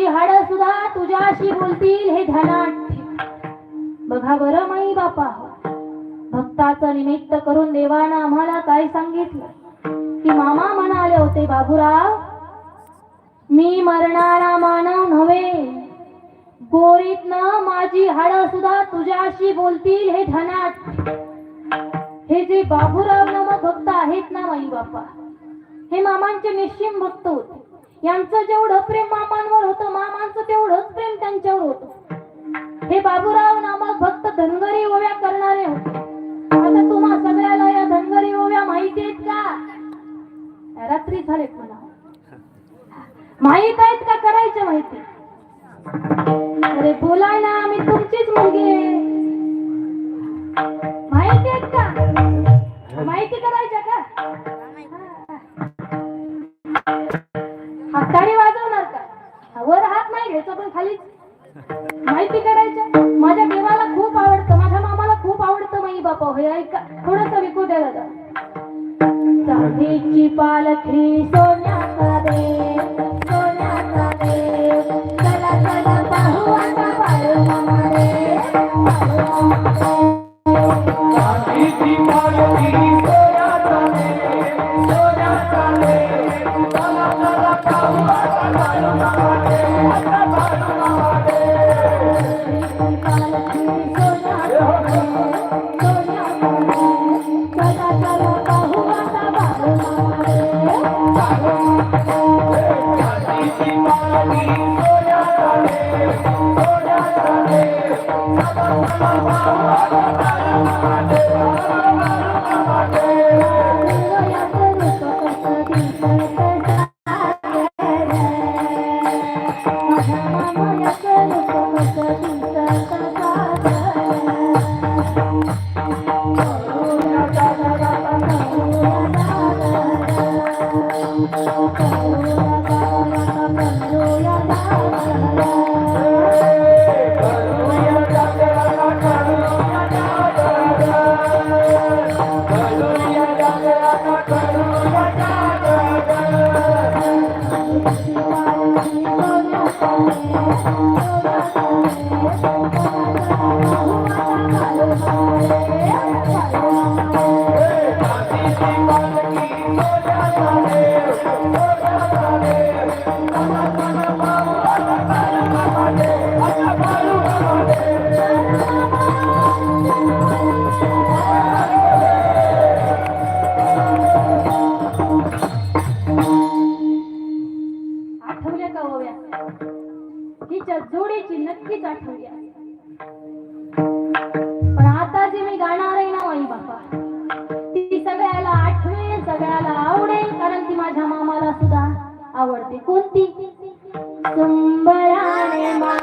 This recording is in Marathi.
माझी हाड सुद्धा तुझ्याशी बोलतील हे ध्यानात बघा बरं माई बापा. भक्ताचं निमित्त करून देवानं आम्हाला काय सांगितलं? की मामा म्हणाले होते बाबूराव मी मरणारा मानव नव्हे. गोरीतनं माझी हाड सुद्धा तुझ्याशी बोलतील हे ध्यानात हे जे बाबूराव नामक भक्त आहेत ना माई बापा हे मामांचे निश्चिम भक्त होते. यांचं जेवढं प्रेम मामांवर होतं मामांचं तेवढंच प्रेम त्यांच्यावर होतं. हे बाबूराव नामक भक्त धनगरी ओव्या करणारे होते. आता तुम्हा सगळ्याला या धनगरी ओव्या माहिती आहेत का? रात्री झालेत म्हणा माहीत आहेत का? करायच्या माहिती. अरे बोलाय ना मी तुमचीच मुलगी आहे. माहिती आहेत का? माहिती करायच्या का? आवडतं ऐका थोडस विकू द्या दादा. चांदीची पालखी सोन्याचा आठवल्या का हिच्या जोडीची नक्कीच आठवल्या पण आता जे मी गाणार आहे ना वाई बापा ती सगळ्याला आठवेल सगळ्याला आवडेल कारण ती माझ्या मामाला सुद्धा आवडते. कोणती? सुंबळाने मा